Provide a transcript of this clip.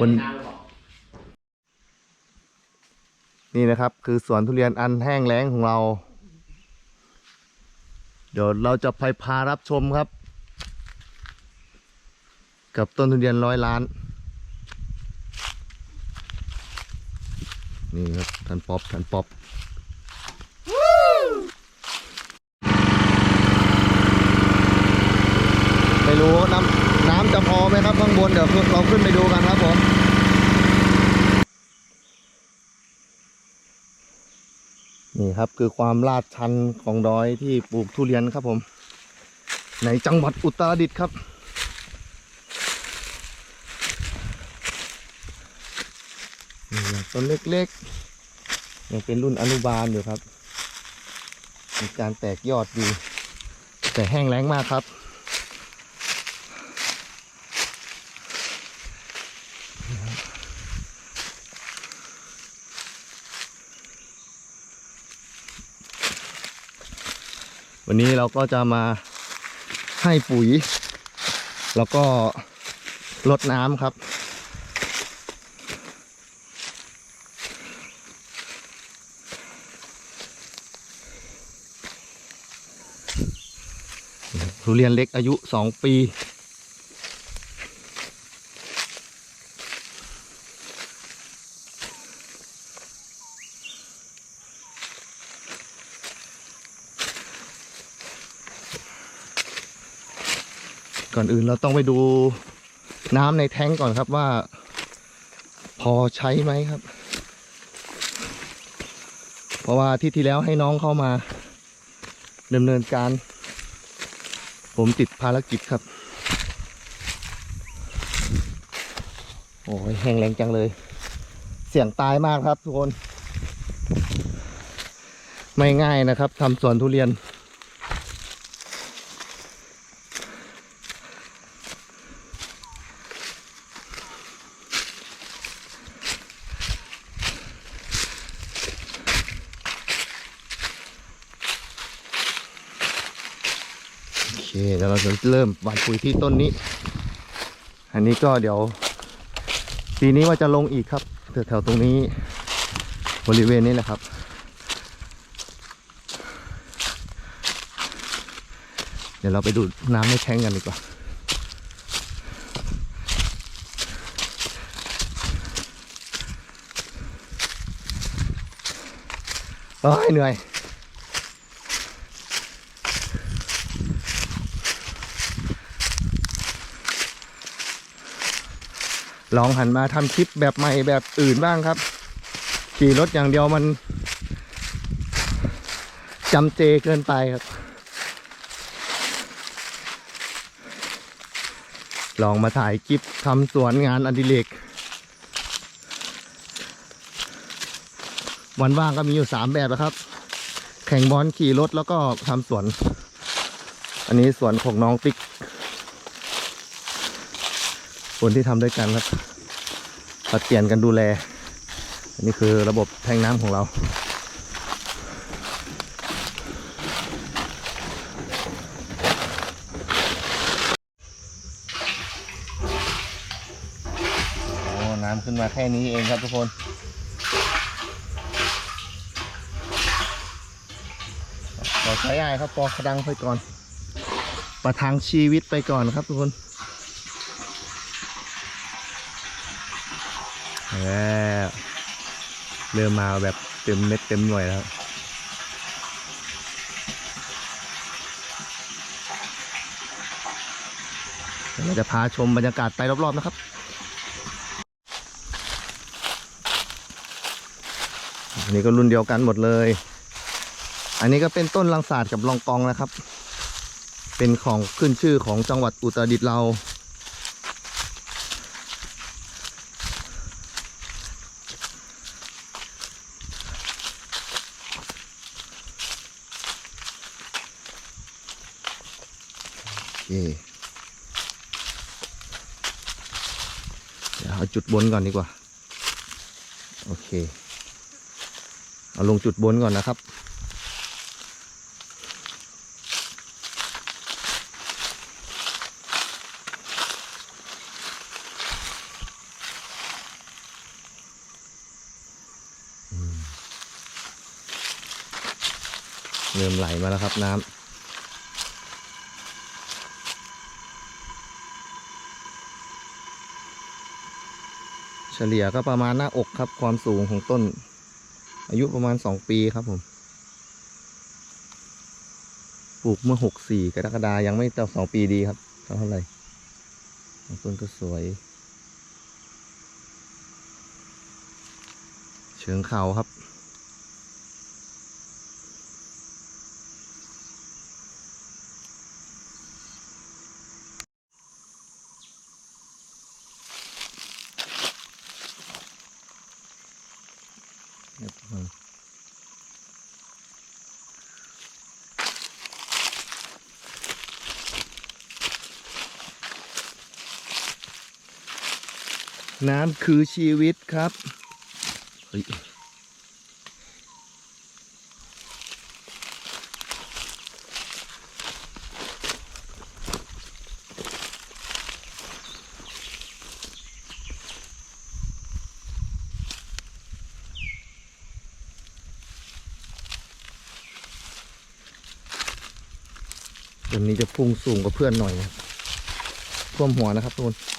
คน นี่นะครับ คือสวนทุเรียนอันแห้งแล้งของเรา เดี๋ยวเราจะไปพารับชมครับ กับต้นทุเรียนร้อยล้าน นี่ครับท่านป๊อปท่านป๊อปไม่รู้น้ำ น้ำจะพอไหมครับข้างบนเดี๋ยวเราขึ้นไปดูกันครับผมนี่ครับคือความลาดชันของดอยที่ปลูกทุเรียนครับผม ในจังหวัดอุตรดิตถ์ครับ นี่ต้นเล็กๆ ยังเป็นรุ่นอนุบาลอยู่ครับ มีการแตกยอดอยู่ แต่แห้งแล้งมากครับ วันนี้เราก็จะมาให้ปุ๋ย แล้วก็ลดน้ำครับ ทุเรียนเล็กอายุสองปี ก่อนอื่นเราต้องไปดูน้ำในแท้งก่อนครับว่า พอใช้ไหมครับ เพราะว่าที่ที่แล้วให้น้องเข้ามาดำเนินการ ผมติดภารกิจครับ โอ้ยแห้งแรงจังเลย เสี่ยงตายมากครับทุกคน ไม่ง่ายนะครับทำสวนทุเรียน เคเดี๋ยวเราจะเริ่มหว่านปุ๋ยที่ต้นนี้ อันนี้ก็เดี๋ยว ปีนี้ว่าจะลงอีกครับแถวๆตรงนี้ บริเวณนี้แหละครับเดี๋ยวเราไปดูน้ำในแท้งกันดีกว่า โอ้ยเหนื่อย ลองหันมาทำคลิปแบบใหม่แบบอื่นบ้างครับ ขี่รถอย่างเดียวมันจำเจเกินไปครับ ลองมาถ่ายคลิปทำสวนงานอดิเรกวันว่างก็มีอยู่สามแบบนะครับ แข่งบอลขี่รถแล้วก็ทำสวน อันนี้สวนของน้องติ๊ก คนที่ทำด้วยกันครับผลัดเปลี่ยนกันดูแล อันนี้คือระบบแทงน้ำของเรา โอ้ น้ำขึ้นมาแค่นี้เองครับทุกคนขอใช้ง่ายครับปอกระดังไปก่อน ประทังชีวิตไปก่อนครับทุกคน แล้วเริ่มมาแบบเต็มเม็ดเต็มหน่วยแล้วเดี๋ยวเราจะพาชมบรรยากาศไปรอบ ๆ นะครับ อันนี้ก็รุ่นเดียวกันหมดเลย อันนี้ก็เป็นต้นลังศาสตร์กับลองกองนะครับ เป็นของขึ้นชื่อของจังหวัดอุตรดิตถ์เรา เดี๋ยวเอาจุดบนก่อนดีกว่า โอเค เอาลงจุดบนก่อนนะครับ เริ่มไหลมาแล้วครับน้ำ ฉลี่ยก็ประมาณหน้าอกครับ ความสูงของต้น อายุประมาณสองปีครับผม ปลูกเมื่อหกสี่กรกฎายังไม่เต่าสองปีดีครับเท่าไหร่ต้นก็สวย เชิงเขาครับ น้ำคือชีวิตครับเฮ้ยตัวนี้จะพุ่งสูงกว่าเพื่อนหน่อยนะท่วมหัวนะครับทุกคน